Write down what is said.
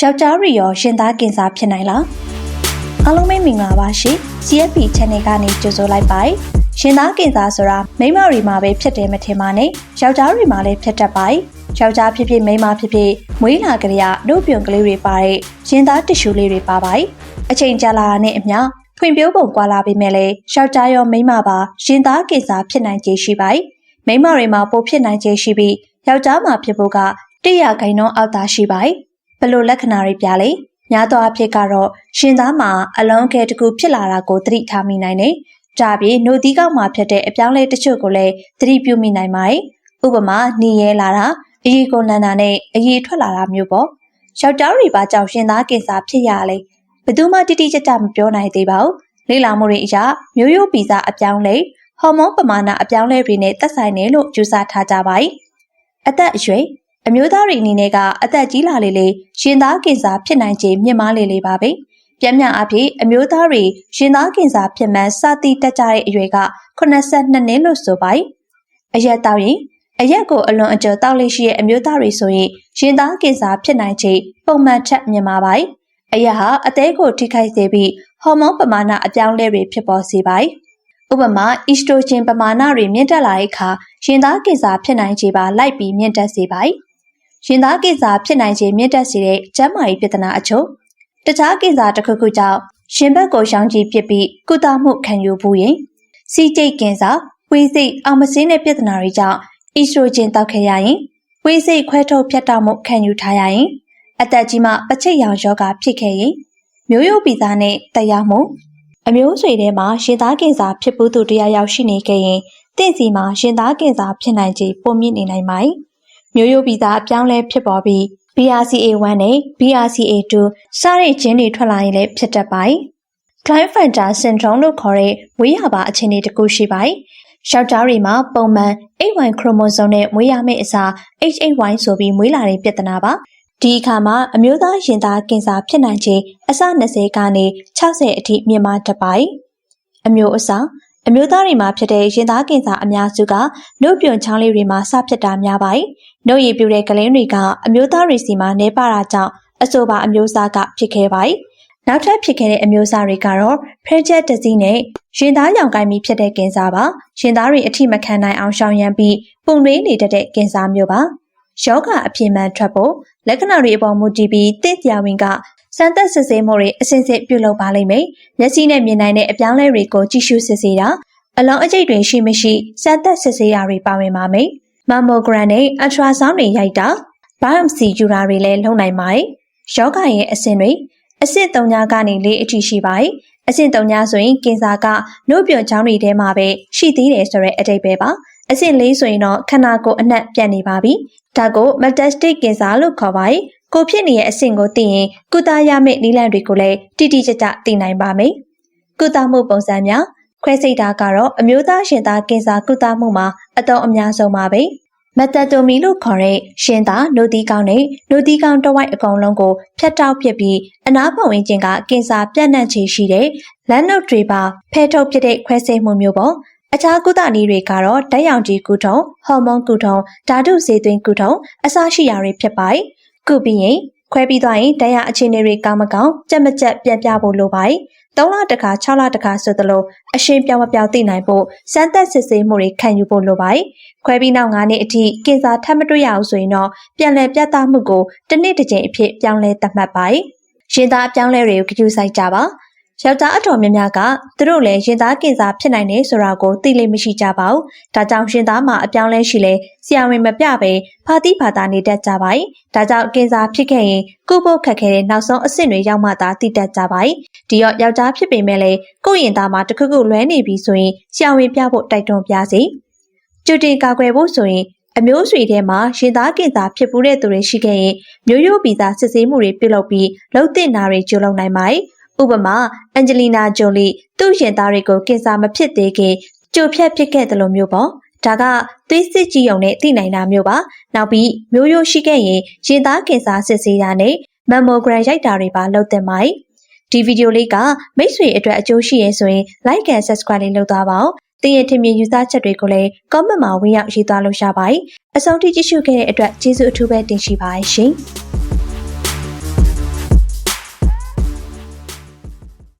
ယောက်ျားတွေရောရှင်သားကင်ဆာဖြစ်နိုင်လားအားလုံးပဲမင်္ဂလာပါရှင် CFP Channel ကနေကြိုဆိုလိုက်ပါတယ်ရှင်သားကင်ဆာဆိုတာမိန်းမတွေမှာပဲဖြစ်တယ်မထင်ပါနဲ့ယောက်ျားတွေမှာလည်းဖြစ်တတ်ပါတယ်ယောက်ျားဖြစ်ဖြစ်မိန်းမဖြစ်ဖြစ်မွေးလာကြရတို့ပြုံကလေးတွေပါတဲ့ရှင်သားတ िश ူလေးတွေပါပါတယ်အချိန်ကြာလာတာနဲ့အမျှဖွံ့ဖြိုးပုံကွာလာပေမဲ့လည်းယောက်ျားရောမိန်းမပါရှင်သားကင်ဆာဖြစ်နိုင်ခြေရှိပါတယ်မိန်းမတွေမှာပိုဖြစ်နိုင်ခြေရှိပြီးယောက်ျားမှာဖြစ်ဖို့က100ခိုင်နှုန်းအောက်သာရှိပါတယ် ဘလို့လက္ခဏာတွေပြလဲများသောအားဖြင့်ကတော့ရှင်သားမှာအလုံးကဲတစ်ခုဖြစ်လာတာကိုသတိထားမိနိုင်တယ်။ဒါပြင်နှုတ်သီးကောက်မှာဖြစ်တဲ့အပြောင်းလဲတချို့ကိုလည်းသတိပြုမိနိုင်ပါတယ်။ဥပမာနေရဲလာတာအရေးကိုလန်တာနဲ့အရေးထွက်လာတာမျိုးပေါ့။ယောက်ျားတွေပါကြောင့်ရှင်သားကင်ဆာဖြစ်ရလေ။ဘယ်သူမှတိတိကျကျမပြောနိုင်သေးပါဘူး။လေ့လာမှုတွေအရမျိုးရိုးဗီဇအပြောင်းလဲဟော်မုန်းပမာဏအပြောင်းလဲတွေနဲ့သက်ဆိုင်တယ်လို့ယူဆထားကြပါတယ်။အသက်အရွယ် အမျိုးသားတွေအနေနဲ့ကအသက်ကြီးလာလေလေရှင်သားကင်ဆာဖြစ်နိုင်ခြေမြင့်မားလေလေပါပဲ။ပြင်းပြအဖြစ်အမျိုးသားတွေရှင်သားကင်ဆာဖြစ်မှန်းစသည်တက်ကြတဲ့အရွယ်က82နှစ်လို့ဆိုပါတယ်။အရက်တောက်ရင်အရက်ကိုအလွန်အကျွံတောက်လေးရှိတဲ့အမျိုးသားတွေဆိုရင်ရှင်သားကင်ဆာဖြစ်နိုင်ခြေပုံမှန်ထက်မြင့်မားပါတယ်။အရက်ဟာအသေးကိုထိခိုက်စေပြီးဟော်မုန်းပမာဏအပြောင်းလဲတွေဖြစ်ပေါ်စေပါတယ်။ဥပမာအီစတိုဂျင်ပမာဏတွေမြင့်တက်လာတဲ့အခါရှင်သားကင်ဆာဖြစ်နိုင်ခြေပါလိုက်ပြီးမြင့်တက်စေပါတယ်။ ရင်သားကိစ္စဖြစ်နိုင်ခြင်းမြင့်တက်စေတဲ့ကျန်းမာရေးပြဿနာအချို့တခြားကိစ္စတစ်ခုခုကြောင့်ရှင်ဘက်ကိုရှောင်းကြည့်ဖြစ်ပြီးကုသမှုခံယူဖို့ရင်စီကျိတ်ကင်ဆာဝေးစိတ်အောင်မစင်းတဲ့ပြဿနာတွေကြောင့်အီစထရိုဂျင်တောက်ခဲ့ရရင်ဝေးစိတ်ခွဲထုတ်ဖြတ်တောက်မှုခံယူထားရရင်အသက်ကြီးမှပချိတ်ရောင်ယောဂဖြစ်ခဲ့ရင်မျိုးရိုးဗီဇနဲ့တရားမှုအမျိုးဆွေထဲမှာရှင်သားကင်ဆာဖြစ်ပူးသူတရားရောက်ရှိနေခဲ့ရင်တင့်စီမှာရှင်သားကင်ဆာဖြစ်နိုင်ခြေပုံမြင့်နေနိုင်ပါတယ် မျိုးရိုးဗီဇအပြောင်းလဲဖြစ်ပေါ်ပြီး BRCA1 နဲ့ BRCA2 စတဲ့ဂျင်းတွေထွက်လာရင်လည်းဖြစ်တတ်ပါတယ်။ Klinefelter syndrome လို့ခေါ်တဲ့ဝေးရပါအခြေအနေတစ်ခုရှိပါတယ်။ယောက်ျားတွေမှာပုံမှန် H1 chromosome နဲ့မွေးရမယ့်အစား H8Y ဆိုပြီးမွေးလာတဲ့ပြဿနာပါ။ဒီအခါမှာအမျိုးသားရင်သားကင်ဆာဖြစ်နိုင်ခြေအစ20ကနေ60အထိမြင့်မားတတ်ပါတယ်။အမျိုးအစား အမျိုးသားတွေမှာဖြစ်တဲ့ရင်သားကင်ဆာအများစုကနှုတ်ပြွန်ချောင်းလေးတွေမှာစဖြစ်တာများပါတယ်။နှုတ်ရည်ပြူတဲ့ကလင်းတွေကအမျိုးသားတွေစီမှာနေပါတာကြောင့်အဆိုပါအမျိုးအစားကဖြစ်ခဲ့ပါတယ်။နောက်ထပ်ဖြစ်ခဲ့တဲ့အမျိုးအစားတွေကတော့ Fragile disease နဲ့ရင်သားရောင်ကိုင်းပြီးဖြစ်တဲ့ကင်ဆာပါ။ရင်သားတွေအထိမခံနိုင်အောင်ရှောင်ရမ်းပြီးပုံရင်းနေတတ်တဲ့ကင်ဆာမျိုးပါ။ယောဂအဖြစ်မှန်ထွက်ဖို့လက္ခဏာတွေအပေါ်မူတည်ပြီးတင့်တရားဝင်က စမ်းသပ်စစ်ဆေးမှုတွေအစဉ်စစ်ပြုလုပ်ပါလိမ့်မယ်။မျက်စိနဲ့မြင်နိုင်တဲ့အပြောင်းလဲတွေကိုကြည့်ရှုစစ်ဆေးတာအလောင်းအကျိတ်တွေရှိမရှိစမ်းသပ်စစ်ဆေးတာတွေပါဝင်ပါမယ်။မမ်မိုဂရမ်နဲ့အထရာဆောင်းတွေရိုက်တာဘိုင်ယမ်စီယူတာတွေလည်းလုပ်နိုင်ပါတယ်။ယောဂရဲ့အဆင့်တွေအဆင့်3ညကနေ4အထိရှိပါတယ်။အဆင့်3ညဆိုရင်ကင်ဆာကနှုတ်ပြွန်ချောင်းတွေထဲမှာပဲရှိသေးတယ်ဆိုတဲ့အတိတ်ပဲပါ။အဆင့်4ဆိုရင်တော့ခန္ဓာကိုယ်အနှံ့ပြတ်နေပါပြီ။ဒါကို metastatic ကင်ဆာလို့ခေါ်ပါတယ်။ ကိုဖြစ်နေတဲ့အဆင့်ကိုသိရင်ကုသရမယ့်နည်းလမ်းတွေကိုလည်းတိတိကျကျသိနိုင်ပါမယ်။ကုသမှုပုံစံများခွဲစိတ်တာကတော့အမျိုးသားရှင်သားကင်ဆာကုသမှုမှာအတော့အများဆုံးပါပဲ။မက်သက်တိုမီလို့ခေါ်တဲ့ရှင်သားနိုတီကောင်းနဲ့နိုတီကောင်းတဝိုက်အကောင်လုံးကိုဖျက်တောက်ပစ်ပြီးအနားပတ်ဝန်းကျင်ကကင်ဆာပြန့်နှံ့ခြေရှိတဲ့လမ်းနုတ်တွေပါဖဲထုတ်ပစ်တဲ့ခွဲစိတ်မှုမျိုးပေါ့။အခြားကုသနည်းတွေကတော့ဓာတ်ရောင်ခြည်ကုထုံဟော်မုန်းကုထုံဓာတုစေသွင်းကုထုံအစရှိရာတွေဖြစ်ပါတယ်။ ကုပြီးရင်ခွဲပြီးသွားရင်ဓာတ်ရအခြေအနေတွေကောင်းမကောင်းကြက်မကြက်ပြန်ပြဖို့လိုပါတယ်။3လတခါ6လတခါဆိုသလိုအရှင်ပြောင်းမပြောင်းသိနိုင်ဖို့စမ်းသပ်စစ်ဆေးမှုတွေခံယူဖို့လိုပါတယ်။ခွဲပြီးနောက်9နှစ်အထိကင်ဆာထပ်မတွေ့ရအောင်ဆိုရင်တော့ပြန်လည်ပြသမှုကိုတစ်နှစ်တစ်ကြိမ်အဖြစ်ပြောင်းလဲသတ်မှတ်ပါတယ်။ရင်သားအပြောင်းလဲတွေကိုကြည့်ဆိုင်ကြပါ။ ယောက်ျားအတော်များများကသူတို့လည်းရင်သားကင်ဆာဖြစ်နိုင်တယ်ဆိုတာကိုသိလိမ့်မရှိကြပါဘူး။ဒါကြောင့်ရင်သားမှာအပြောင်းလဲရှိလဲဆရာဝန်မပြဘဲဖာတိဖာတာနေတတ်ကြပါ යි ။ဒါကြောင့်ကင်ဆာဖြစ်ခဲ့ရင်ကုဖို့ခက်ခဲတဲ့နောက်ဆုံးအဆင့်တွေရောက်မှသာသိတတ်ကြပါ යි ။ဒီတော့ယောက်ျားဖြစ်ပေမဲ့လည်းကိုယ့်ရင်သားမှာတခုခုလွဲနေပြီဆိုရင်ဆရာဝန်ပြဖို့တိုက်တွန်းပြစီ။ကြိုတင်ကာကွယ်ဖို့ဆိုရင်အမျိုးဆွေထဲမှာရင်သားကင်ဆာဖြစ်ပူးတဲ့သူတွေရှိခဲ့ရင်မျိုးရိုးဗီဇစစ်ဆေးမှုတွေပြုလုပ်ပြီးလှုပ်တင်တာတွေကျူလုပ်နိုင်ပါတယ်။ ဥပမာအန်ဂျလီနာဂျိုလီသူ့ရင်သားတွေကိုကင်ဆာမဖြစ်သေးခင်ကြိုဖြတ်ဖြစ်ခဲ့တယ်လို့မျိုးပေါ့ဒါကသွေးစစ်ကြည့်ုံနဲ့သိနိုင်တာမျိုးပါနောက်ပြီးမျိုးရိုးရှိခဲ့ရင်ရင်သားကင်ဆာစစ်ဆေးတာနဲ့မမ်မိုဂရမ်ရိုက်တာတွေပါလုပ်သင့်ပါတယ်ဒီဗီဒီယိုလေးကမိတ်ဆွေအတွက်အကျိုးရှိရဆိုရင် like and subscribe လေးလုပ်သွားပါဦးတင်ရထင်မြင်ယူသားချက်တွေကိုလည်း comment မှာဝင်ရောက်ရေးသားလို့ရပါတယ်အဆုံးထိကြည့်ရှုခဲ့တဲ့အတွက်ကျေးဇူးအထူးပဲတင်ရှိပါတယ်ရှင်